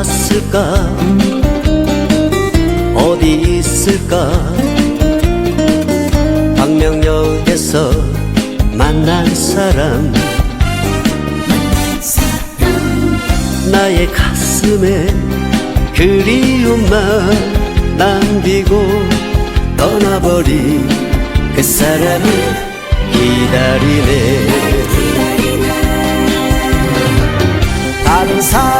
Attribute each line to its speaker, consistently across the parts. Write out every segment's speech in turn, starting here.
Speaker 1: 있을까? 어디 있을까? 광명역에서 만난 사람. 나의 가슴에 그리움만 남기고 떠나버린 그 사람이 기다리네. 다른 사랑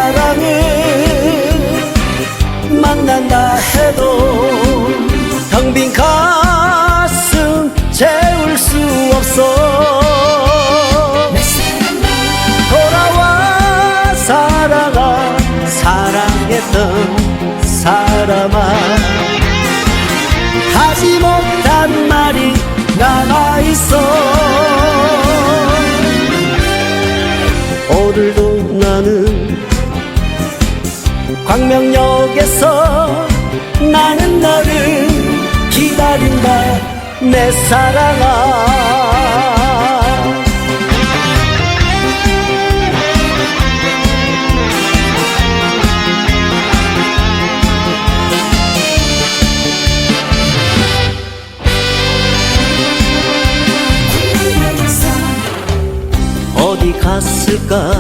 Speaker 1: 텅빈 가슴 채울 수 없어. 돌아와 사랑아 사랑했던 사람아. 하지 못한 말이 남아 있어. 오늘도 나는 광명역에서 나는 너를 기다린다 내 사랑아. 어디 갔을까?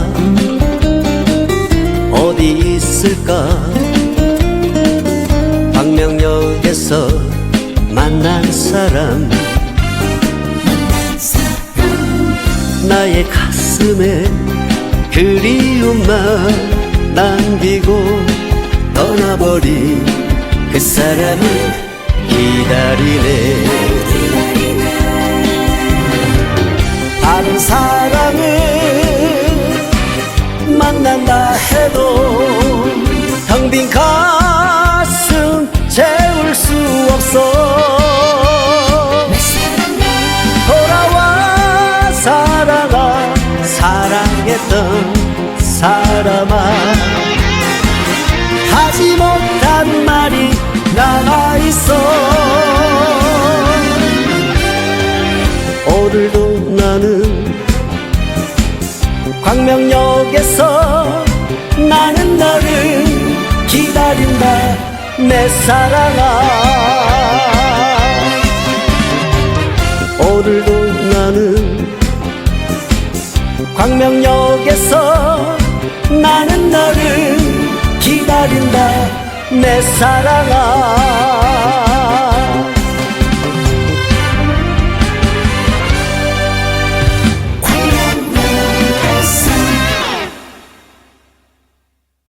Speaker 1: 어디 있을까? 광명역에서 만난 사람. 나의 가슴에 그리움만 남기고 떠나버린 그 사람이 기다리네 사랑아 사랑했던 사람아. 하지 못한 말이 남아있어. 오늘도 나는 광명역에서 나는 너를 기다린다 내 사랑아. 오늘도 나는 광명역에서 나는 너를 기다린다. 내 사랑아